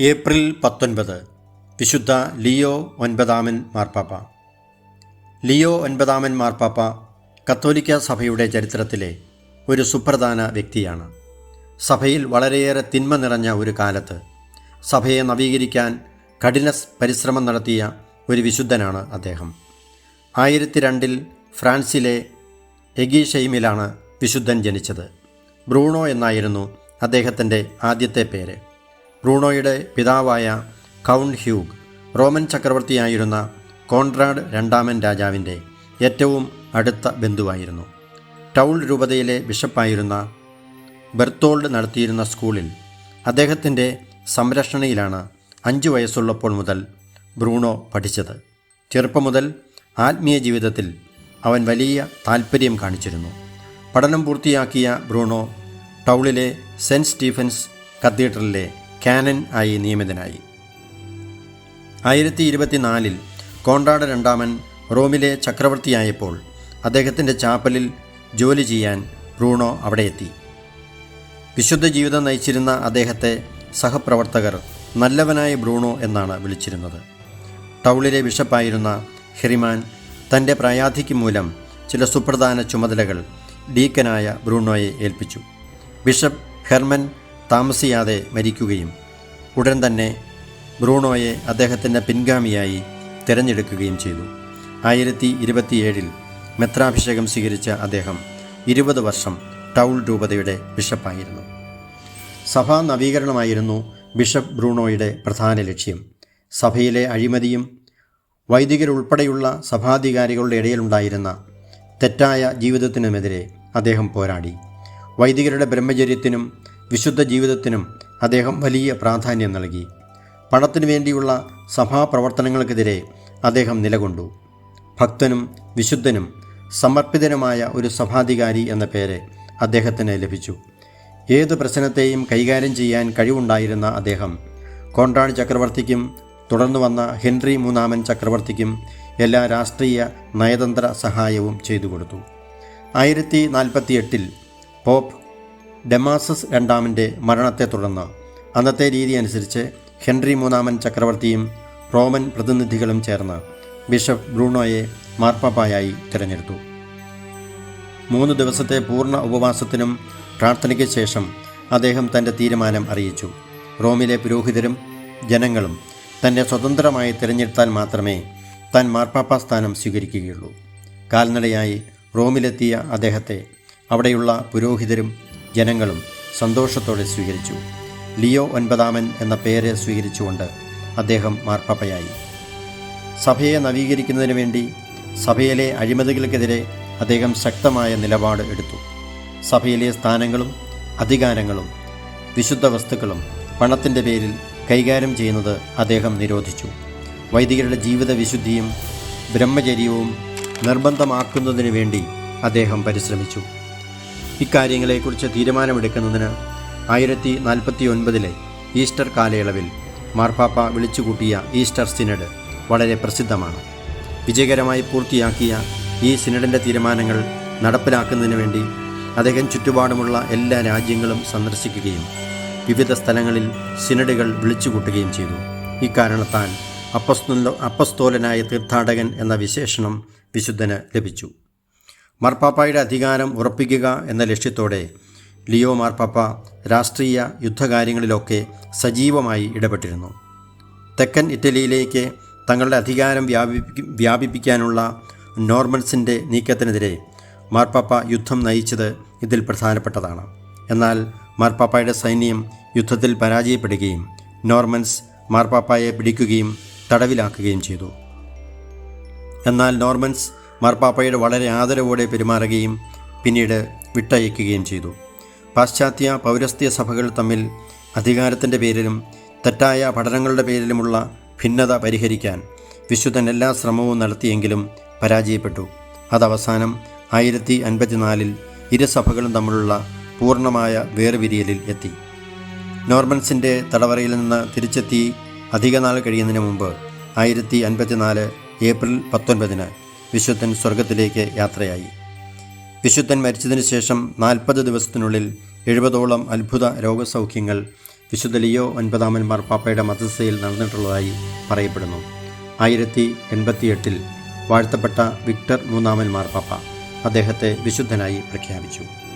April പത്തൊൻപത് വിശുദ്ധ Leo ഒൻപതാമൻ മാർപ്പാപ്പ. ലിയോ ഒൻപതാമൻ മാർപ്പാപ്പ കത്തോലിക്ക സഭയുടെ ചരിത്രത്തിലെ ഒരു സുപ്രധാന വ്യക്തിയാണ്. സഭയിൽ വളരെയേറെ തിന്മ നിറഞ്ഞ ഒരു കാലത്ത് സഭയെ നവീകരിക്കാൻ കഠിന പരിശ്രമം നടത്തിയ ഒരു വിശുദ്ധനാണ് അദ്ദേഹം. ആയിരത്തി രണ്ടിൽ ഫ്രാൻസിലെ എഗീഷെയിമിലാണ് വിശുദ്ധൻ ജനിച്ചത്. ബ്രൂണോ എന്നായിരുന്നു അദ്ദേഹത്തിന്റെ ആദ്യത്തെ പേര്. ബ്രൂണോയുടെ പിതാവായ കൗണ്ട് ഹ്യൂഗ് റോമൻ ചക്രവർത്തിയായിരുന്ന കോൺറാഡ് രണ്ടാമൻ രാജാവിന്റെ ഏറ്റവും അടുത്ത ബന്ധുവായിരുന്നു. ടൗൾ രൂപതയിലെ ബിഷപ്പായിരുന്ന ബെർത്തോൾഡ് നടത്തിയിരുന്ന സ്കൂളിൽ അദ്ദേഹത്തിന്റെ സംരക്ഷണയിലാണ് അഞ്ച് വയസ്സുള്ളപ്പോൾ മുതൽ ബ്രൂണോ പഠിച്ചത്. ചെറുപ്പം മുതൽ ആത്മീയ ജീവിതത്തിൽ അവൻ വലിയ താൽപ്പര്യം കാണിച്ചിരുന്നു. പഠനം പൂർത്തിയാക്കിയ ബ്രൂണോ ടൗളിലെ സെന്റ് സ്റ്റീഫൻസ് കത്തീഡ്രലിലെ കാനൻ ആയി നിയമിതനായി. ആയിരത്തി ഇരുപത്തിനാലിൽ കോണ്ടാട് രണ്ടാമൻ റോമിലെ ചക്രവർത്തിയായപ്പോൾ അദ്ദേഹത്തിന്റെ ചാപ്പലിൽ ജോലി ചെയ്യാൻ ബ്രൂണോ അവിടെ എത്തി വിശുദ്ധ ജീവിതം നയിച്ചിരുന്ന അദ്ദേഹത്തെ സഹപ്രവർത്തകർ നല്ലവനായ ബ്രൂണോ എന്നാണ് വിളിച്ചിരുന്നത്. ടൗളിലെ ബിഷപ്പായിരുന്ന ഹെറിമാൻ തന്റെ പ്രയാധിക്ക് മൂലം ചില സുപ്രധാന ചുമതലകൾ ഡീക്കനായ ബ്രൂണോയെ ഏൽപ്പിച്ചു. ബിഷപ്പ് ഹെർമൻ താമസിയാതെ മരിക്കുകയും ഉടൻ തന്നെ ബ്രൂണോയെ അദ്ദേഹത്തിന്റെ പിൻഗാമിയായി തിരഞ്ഞെടുക്കുകയും ചെയ്തു. ആയിരത്തി ഇരുപത്തിയേഴിൽ മെത്രാഭിഷേകം സ്വീകരിച്ച അദ്ദേഹം ഇരുപത് വർഷം ടൗൾ രൂപതയുടെ ബിഷപ്പായിരുന്നു. സഭാ നവീകരണമായിരുന്നു ബിഷപ്പ് ബ്രൂണോയുടെ പ്രധാന ലക്ഷ്യം. സഭയിലെ അഴിമതിയും വൈദികരുൾപ്പെടെയുള്ള സഭാധികാരികളുടെ ഇടയിലുണ്ടായിരുന്ന തെറ്റായ ജീവിതത്തിനുമെതിരെ അദ്ദേഹം പോരാടി. വൈദികരുടെ ബ്രഹ്മചര്യത്തിനും വിശുദ്ധ ജീവിതത്തിനും അദ്ദേഹം വലിയ പ്രാധാന്യം നൽകി. പണത്തിനു വേണ്ടിയുള്ള സഭാപ്രവർത്തനങ്ങൾക്കെതിരെ അദ്ദേഹം നിലകൊണ്ടു. ഭക്തനും വിശുദ്ധനും സമർപ്പിതനുമായ ഒരു സഭാധികാരി എന്ന പേര് അദ്ദേഹത്തിന് ലഭിച്ചു. ഏത് പ്രശ്നത്തെയും കൈകാര്യം ചെയ്യാൻ കഴിവുണ്ടായിരുന്ന അദ്ദേഹം കോൺട്രാഡ് ചക്രവർത്തിക്കും തുടർന്നു വന്ന ഹെൻറി മൂന്നാമൻ ചക്രവർത്തിക്കും എല്ലാ രാഷ്ട്രീയ നയതന്ത്ര സഹായവും ചെയ്തു കൊടുത്തു. ആയിരത്തി നാൽപ്പത്തി എട്ടിൽ പോപ്പ് ഡെമാസസ് രണ്ടാമന്റെ മരണത്തെ തുടർന്ന് അന്നത്തെ രീതി അനുസരിച്ച് ഹെൻറി മൂന്നാമൻ ചക്രവർത്തിയും റോമൻ പ്രതിനിധികളും ചേർന്ന് ബിഷപ്പ് ബ്രൂണോയെ മാർപ്പാപ്പായായി തിരഞ്ഞെടുത്തു. മൂന്ന് ദിവസത്തെ പൂർണ ഉപവാസത്തിനും പ്രാർത്ഥനയ്ക്ക് ശേഷം അദ്ദേഹം തന്റെ തീരുമാനം അറിയിച്ചു. റോമിലെ പുരോഹിതരും ജനങ്ങളും തന്നെ സ്വതന്ത്രമായി തിരഞ്ഞെടുത്താൽ മാത്രമേ താൻ മാർപ്പാപ്പ സ്ഥാനം സ്വീകരിക്കുകയുള്ളൂ. കാൽനടയായി റോമിലെത്തിയ അദ്ദേഹത്തെ അവിടെയുള്ള പുരോഹിതരും ജനങ്ങളും സന്തോഷത്തോടെ സ്വീകരിച്ചു. ലിയോ ഒൻപതാമൻ എന്ന പേര് സ്വീകരിച്ചുകൊണ്ട് അദ്ദേഹം മാർപ്പാപ്പയായി. സഭയെ നവീകരിക്കുന്നതിന് വേണ്ടി സഭയിലെ അഴിമതികൾക്കെതിരെ അദ്ദേഹം ശക്തമായ നിലപാട് എടുത്തു. സഭയിലെ സ്ഥാനങ്ങളും അധികാരങ്ങളും വിശുദ്ധ വസ്തുക്കളും പണത്തിന്റെ പേരിൽ കൈകാര്യം ചെയ്യുന്നത് അദ്ദേഹം നിരോധിച്ചു. വൈദികരുടെ ജീവിത വിശുദ്ധിയും ബ്രഹ്മചര്യവും നിർബന്ധമാക്കുന്നതിന് വേണ്ടി അദ്ദേഹം പരിശ്രമിച്ചു. ഇക്കാര്യങ്ങളെക്കുറിച്ച് തീരുമാനമെടുക്കുന്നതിന് ആയിരത്തി നാൽപ്പത്തി ഒൻപതിലെ ഈസ്റ്റർ കാലയളവിൽ മാർപ്പാപ്പ വിളിച്ചുകൂട്ടിയ ഈസ്റ്റർ സിനഡ് വളരെ പ്രസിദ്ധമാണ്. വിജയകരമായി പൂർത്തിയാക്കിയ ഈ സിനഡിന്റെ തീരുമാനങ്ങൾ നടപ്പിലാക്കുന്നതിന് വേണ്ടി അദ്ദേഹം ചുറ്റുപാടുമുള്ള എല്ലാ രാജ്യങ്ങളും സന്ദർശിക്കുകയും വിവിധ സ്ഥലങ്ങളിൽ സിനഡുകൾ വിളിച്ചുകൂട്ടുകയും ചെയ്തു. ഇക്കാരണത്താൽ അപ്പസ്തോല അപ്പസ്തോലനായ തീർത്ഥാടകൻ എന്ന വിശേഷണം വിശുദ്ധന് ലഭിച്ചു. മാർപ്പാപ്പായുടെ അധികാരം ഉറപ്പിക്കുക എന്ന ലക്ഷ്യത്തോടെ ലിയോ മാർപ്പാപ്പ രാഷ്ട്രീയ യുദ്ധകാര്യങ്ങളിലൊക്കെ സജീവമായി ഇടപെട്ടിരുന്നു. തെക്കൻ ഇറ്റലിയിലേക്ക് തങ്ങളുടെ അധികാരം വ്യാപിപ്പി വ്യാപിപ്പിക്കാനുള്ള നോർമൻസിന്റെ നീക്കത്തിനെതിരെ മാർപ്പാപ്പ യുദ്ധം നയിച്ചത് ഇതിൽ പ്രധാനപ്പെട്ടതാണ്. എന്നാൽ മാർപ്പാപ്പായുടെ സൈന്യം യുദ്ധത്തിൽ പരാജയപ്പെടുകയും നോർമൻസ് മാർപ്പാപ്പായെ പിടിക്കുകയും തടവിലാക്കുകയും ചെയ്തു. എന്നാൽ നോർമൻസ് മാർപ്പാപ്പയുടെ വളരെ ആദരവോടെ പെരുമാറുകയും പിന്നീട് വിട്ടയക്കുകയും ചെയ്തു. പാശ്ചാത്യ പൗരസ്ത്യ സഭകൾ തമ്മിൽ അധികാരത്തിന്റെ പേരിലും തെറ്റായ പഠനങ്ങളുടെ പേരിലുമുള്ള ഭിന്നത പരിഹരിക്കാൻ വിശുദ്ധൻ എല്ലാ ശ്രമവും നടത്തിയെങ്കിലും പരാജയപ്പെട്ടു. അതവസാനം ആയിരത്തി അൻപത്തിനാലിൽ ഇരുസഭകളും തമ്മിലുള്ള പൂർണമായ വേർവിരിയലിൽ എത്തി. നോർമൻസിന്റെ തടവറയിൽ നിന്ന് തിരിച്ചെത്തി അധിക നാൾ കഴിയുന്നതിന് മുമ്പ് ആയിരത്തി അൻപത്തിനാല് ഏപ്രിൽ പത്തൊൻപതിന് വിശുദ്ധൻ സ്വർഗത്തിലേക്ക് യാത്രയായി. വിശുദ്ധൻ മരിച്ചതിന് ശേഷം നാൽപ്പത് ദിവസത്തിനുള്ളിൽ എഴുപതോളം അത്ഭുത രോഗസൗഖ്യങ്ങൾ വിശുദ്ധ ലിയോ ഒൻപതാമൻ മാർപ്പാപ്പയുടെ മധ്യസ്ഥയിൽ നടന്നിട്ടുള്ളതായി പറയപ്പെടുന്നു. ആയിരത്തി എൺപത്തിയെട്ടിൽ വാഴ്ത്തപ്പെട്ട വിക്ടർ മൂന്നാമൻ മാർപ്പാപ്പ അദ്ദേഹത്തെ വിശുദ്ധനായി പ്രഖ്യാപിച്ചു.